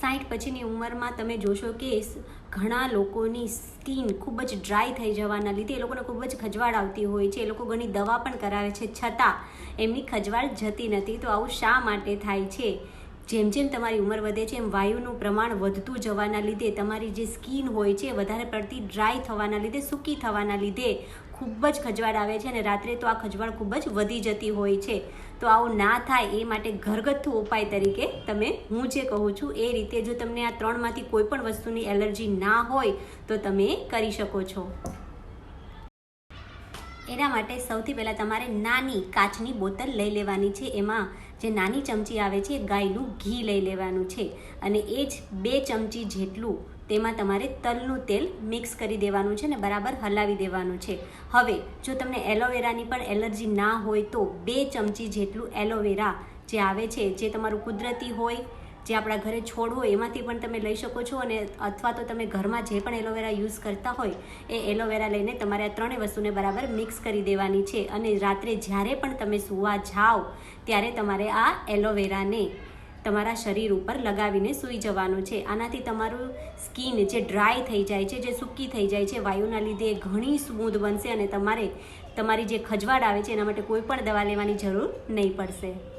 સાઠ પછીની ઉંમરમાં તમે જોશો કે ઘણા લોકોની સ્કિન ખૂબ જ ડ્રાય થઈ જવાના લીધે એ લોકોને ખૂબ જ ખજવાળ આવતી હોય છે. એ લોકો ઘણી દવા પણ કરાવે છે છતાં એમની ખજવાળ જતી નથી. તો આવું શા માટે થાય છે? જેમ જેમ તમારી ઉંમર વધે છે, એમ વાયુનું પ્રમાણ વધતું જવાના લીધે, તમારી જે સ્કિન હોય છે વધારે પડતી ડ્રાય થવાના લીધે, સૂકી થવાના લીધે ખૂબ જ ખજવાળ આવે છે અને રાત્રે તો આ ખજવાળ ખૂબ જ વધી જતી હોય છે. તો આવું ના થાય એ માટે ઘરગથ્થુ ઉપાય તરીકે તમે, હું જે કહું છું, એ રીતે જો તમને આ ત્રણમાંથી કોઈ પણ વસ્તુની એલર્જી ના હોય, તો તમે કરી શકો છો. એના માટે સૌથી પહેલાં તમારે નાની કાચની બોતલ લઈ લેવાની છે. એમાં જે નાની ચમચી આવે છે ગાયનું ઘી લઈ લેવાનું છે અને એ જ બે ચમચી જેટલું તેમાં તમારે તલનું તેલ મિક્સ કરી દેવાનું છે ને બરાબર હલાવી દેવાનું છે. હવે જો તમને એલોવેરાની પણ એલર્જી ના હોય તો બે ચમચી જેટલું એલોવેરા જે આવે છે, જે તમારું કુદરતી હોય જે આપણા ઘરે છોડ હોય, એમાંથી પણ તમે લઈ શકો છો અને અથવા તો તમે ઘરમાં જે પણ એલોવેરા યુઝ કરતા હોય, એ એલોવેરા લઈને તમારે આ ત્રણેય વસ્તુને બરાબર મિક્સ કરી દેવાની છે. અને રાત્રે જ્યારે પણ તમે સૂવા જાઓ, ત્યારે તમારે આ એલોવેરાને તમારા શરીર ઉપર લગાવીને સૂઈ જવાનું છે. આનાથી તમારું સ્કિન જે ડ્રાય થઈ જાય છે, જે સૂકી થઈ જાય છે, વાયુના લીધે ઘણી સ્મૂધ બનશે અને તમારે તમારી જે ખજવાળ આવે છે, એના માટે કોઈ પણ દવા લેવાની જરૂર નહીં પડશે.